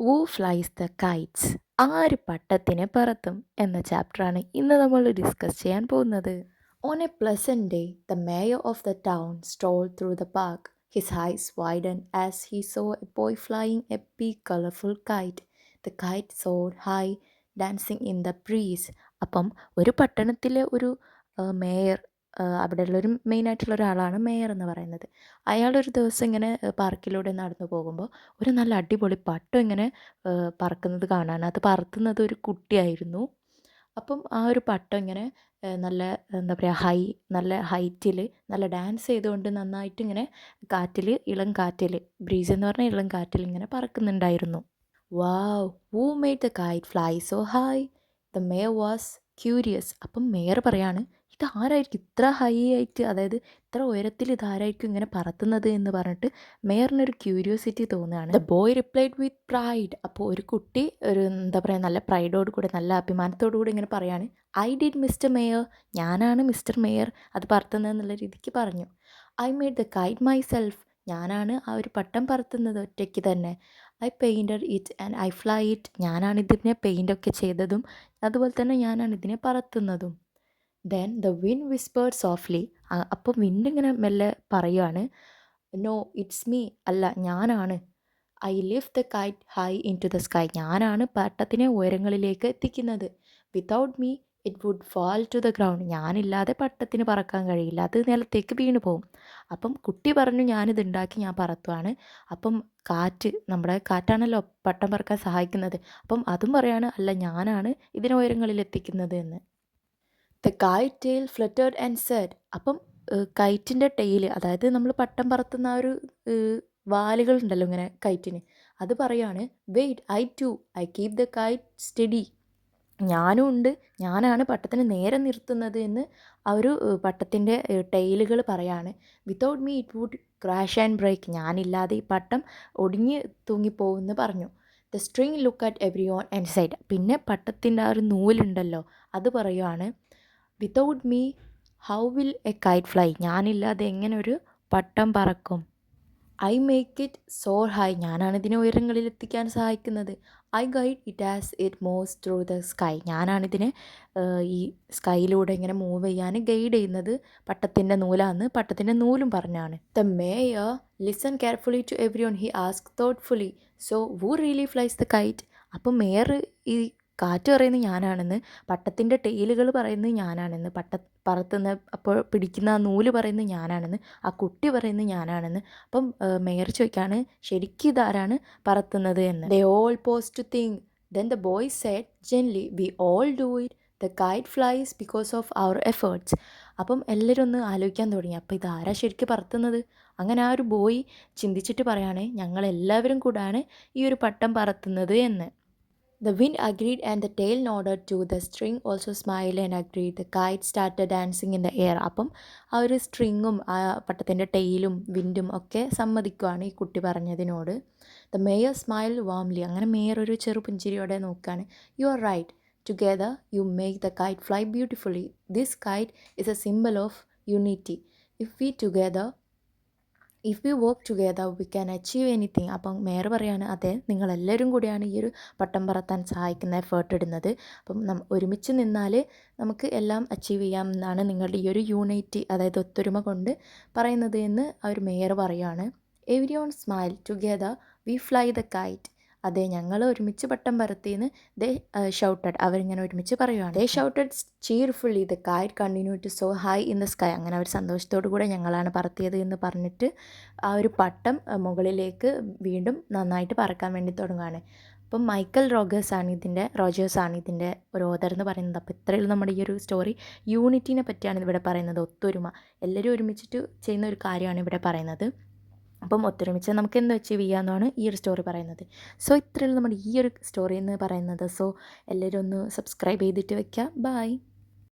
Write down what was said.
Woo flies the Kites ആര് പട്ടത്തിനെ പറത്തും? എന്ന ചാപ്റ്ററാണ് ഇന്ന് നമ്മൾ ഡിസ്കസ് ചെയ്യാൻ പോകുന്നത്. On a pleasant day the mayor of the town stroll through the park his eyes widen as he saw a boy flying a P colourful kite the kite soared high dancing in the breeze അപ്പം ഒരു പട്ടണത്തിലെ ഒരു mayor അവിടെയുള്ളൊരു മെയിനായിട്ടുള്ള ഒരാളാണ് mayor എന്ന് പറയുന്നത്. അയാളൊരു ദിവസം ഇങ്ങനെ പാർക്കിലൂടെ നടന്നു പോകുമ്പോൾ ഒരു നല്ല അടിപൊളി പട്ടം ഇങ്ങനെ പറക്കുന്നത് കാണാൻ അത് പറത്തുന്നത് ഒരു കുട്ടിയായിരുന്നു. അപ്പം ആ ഒരു പട്ടം ഇങ്ങനെ നല്ല എന്താ പറയുക ഹൈ നല്ല ഹൈറ്റിൽ നല്ല ഡാൻസ് ചെയ്തുകൊണ്ട് നന്നായിട്ട് ഇങ്ങനെ കാറ്റിൽ ഇളം കാറ്റിൽ ബ്രീസ് എന്ന് പറഞ്ഞാൽ ഇളം കാറ്റിൽ ഇങ്ങനെ പറക്കുന്നുണ്ടായിരുന്നു. Wow who made the kite fly so high? The mayor was curious അപ്പം മേയർ പറയാണ് ഇതാരായിരിക്കും ഇത്ര ഹൈ ആയിട്ട് അതായത് ഇത്ര ഉയരത്തിൽ ഇതാരായിരിക്കും ഇങ്ങനെ പറത്തുന്നത്? എന്ന് പറഞ്ഞിട്ട് മേയറിനൊരു ക്യൂരിയോസിറ്റി തോന്നുകയാണ്. The boy replied with pride അപ്പോൾ ഒരു കുട്ടി ഒരു എന്താ പറയുക നല്ല പ്രൈഡോട് കൂടെ നല്ല അഭിമാനത്തോടു കൂടി ഇങ്ങനെ പറയാണ് ഐ ഡിഡ് മിസ്റ്റർ മേയർ ഞാനാണ് മിസ്റ്റർ മേയർ അത് പറത്തുന്നത് എന്നുള്ള രീതിക്ക് പറഞ്ഞു. I made the kite myself ഞാനാണ് ആ ഒരു പട്ടം പറത്തുന്നത് ഒറ്റയ്ക്ക് തന്നെ. I painted it and I fly it ഞാനാണ് ഇതിനെ പെയിന്റൊക്കെ ചെയ്തതും അതുപോലെ തന്നെ ഞാനാണ് ഇതിനെ പറത്തുന്നതും. Then the wind whispered softly അപ്പം വിൻഡ് ഇങ്ങനെ മെല്ലെ പറയുകയാണ് നോ ഇറ്റ്സ് മീ അല്ല ഞാനാണ്. I live the kite high into the sky ഞാനാണ് പട്ടത്തിനെ ഉയരങ്ങളിലേക്ക് എത്തിക്കുന്നത്. Without me it would fall to the ground ഞാനില്ലാതെ പട്ടത്തിന് പറക്കാൻ കഴിയില്ല. അത് നിലത്തേക്ക് വീണ് പോകും അപ്പം കുട്ടി പറഞ്ഞു ഞാനിത് ഉണ്ടാക്കി ഞാൻ പറത്തുവാണ്. അപ്പം കാറ്റ് നമ്മുടെ കാറ്റാണല്ലോ പട്ടം പറക്കാൻ സഹായിക്കുന്നത്. അപ്പം അതും പറയാണ് അല്ല ഞാനാണ് ഇതിനെ ഉയരങ്ങളിൽ എത്തിക്കുന്നത് എന്ന്. The kite tail fluttered and said അപ്പം കൈറ്റിന്റെ ടെയിൽ അതായത് നമ്മൾ പട്ടം പറത്തുന്ന ആ ഒരു വാലുകൾ ഉണ്ടല്ലോ ഇങ്ങനെ കൈറ്റിന് അത് പറയാണ് wait I too I keep the kite steady ഞാനും ഉണ്ട്. ഞാനാണ് പട്ടത്തിന് നേരെ നിർത്തുന്നത് എന്ന് ആ ഒരു പട്ടത്തിന്റെ ടൈലുകൾ പറയാണ്. Without me it would crash and break ഞാനില്ലാതെ ഈ പട്ടം ഒടിഞ്ഞ് തൂങ്ങിപ്പോകുമെന്ന് പറഞ്ഞു. The string look at everyone and said പിന്നെ പട്ടത്തിന്റെ ആ ഒരു നൂലുണ്ടല്ലോ അത് പറയുവാണ്. Without me how will a kite fly ഞാനില്ലാതെ എങ്ങനെ ഒരു പട്ടം പറക്കും. I make it soar high ഞാനാണ് ഇതിനെ ഉയരങ്ങളിൽ എത്തിക്കാൻ സഹായിക്കുന്നത്. I guide it as it moves through the sky ഞാനാണിതിനെ ഈ സ്കൈയിലൂടെ ഇങ്ങനെ മൂവ് ചെയ്യാൻ ഗൈഡ് ചെയ്യുന്നത്. പട്ടത്തിന്റെ നൂലാന്ന് പട്ടത്തിന്റെ നൂലും പറഞ്ഞാണ്. The mayor listen carefully to everyone he ask thoughtfully so who really flies the kite അപ്പം മേയർ ഈ കാറ്റ് പറയുന്നത് ഞാനാണെന്ന് പട്ടത്തിന്റെ ടെയിലുകൾ പറയുന്നത് ഞാനാണെന്ന് പട്ട പറത്തുന്ന അപ്പോൾ പിടിക്കുന്ന ആ നൂൽ പറയുന്നത് ഞാനാണെന്ന് ആ കുട്ടി പറയുന്നത് ഞാനാണെന്ന്. അപ്പം മേയർ ചോദിക്കാണ് ശരിക്കും ഇതാരാണ് പറത്തുന്നത് എന്ന്? They all paused think then the boy said gently we all do it the kite flies because of our efforts അപ്പം എല്ലാവരും ഒന്ന് ആലോചിക്കാൻ തുടങ്ങി. അപ്പോൾ ഇതാരാ ശരിക്കും പറത്തുന്നത്? അങ്ങനെ ആ ഒരു ബോയ് ചിന്തിച്ചിട്ട് പറയുകയാണ് ഞങ്ങളെല്ലാവരും കൂടാണ് ഈ ഒരു പട്ടം പറത്തുന്നത് എന്ന്. The wind agreed and the tail nodded to the string also smiled and agreed. The kite started dancing in the air. അപ്പം ആ ഒരു സ്ട്രിങ്ങും ആ പട്ടത്തിന്റെ ടെയിലും വിൻഡും ഒക്കെ സമ്മതിക്കുകയാണ് ഈ കുട്ടി പറഞ്ഞതിനോട്. ദ മേയർ സ്മൈൽ വാംലി അങ്ങനെ മേയർ ഒരു ചെറു പുഞ്ചിരിയോടെ നോക്കുകയാണ് you are right together you make the kite fly beautifully this kite is a symbol of unity if we together if you work together we can achieve anything അപ്പം mayor പറയാണ് അതെ നിങ്ങളെല്ലാവരും കൂടിയാണ് ഈ ഒരു പട്ടം പറത്താൻ സഹായിക്കുന്ന എഫേർട്ട് ഇടുന്നത്. അപ്പം നം ഒരുമിച്ച് നിന്നാൽ നമുക്ക് എല്ലാം അച്ചീവ് ചെയ്യാം എന്നാണ് നിങ്ങളുടെ ഈ ഒരു യൂണിറ്റി അതായത് ഒത്തൊരുമ കൊണ്ട് പറയുന്നത് എന്ന് ഒരു മേയർ പറയുകയാണ് everyone smiled together we fly the kite അതെ ഞങ്ങൾ ഒരുമിച്ച് പട്ടം പരത്തിയെന്ന് ദേ ഷൗട്ടഡ് അവരിങ്ങനെ ഒരുമിച്ച് പറയുകയാണ് they shouted cheerfully the kite continue to soar high in the sky അങ്ങനെ അവർ സന്തോഷത്തോടു കൂടെ ഞങ്ങളാണ് പറത്തിയത് എന്ന് പറഞ്ഞിട്ട് ആ ഒരു പട്ടം മുകളിലേക്ക് വീണ്ടും നന്നായിട്ട് പറക്കാൻ വേണ്ടി തുടങ്ങുകയാണ് അപ്പം മൈക്കൽ റോഗേഴ്സ് ആണ് ഇതിന്റെ റോജേഴ്സ് ആണ് ഇതിന്റെ ഒരു ഓതർ എന്ന് പറയുന്നത്. അപ്പോൾ ഇത്രയും നമ്മുടെ ഈ ഒരു സ്റ്റോറി യൂണിറ്റിനെ പറ്റിയാണ് ഇവിടെ പറയുന്നത്. ഒത്തൊരുമ. എല്ലാവരും ഒരുമിച്ചിട്ട് ചെയ്യുന്ന ഒരു കാര്യമാണ് ഇവിടെ പറയുന്നത്. അപ്പം ഒത്തൊരുമിച്ച് നമുക്ക് എന്ത് അച്ചീവ് ചെയ്യാമെന്നാണ് ഈ ഒരു സ്റ്റോറി പറയുന്നത്. സോ ഇത്രയുള്ള നമ്മുടെ ഈ ഒരു സ്റ്റോറി എന്ന് പറയുന്നത്. സോ എല്ലാവരും ഒന്ന് സബ്സ്ക്രൈബ് ചെയ്തിട്ട് വയ്ക്കുക ബായ്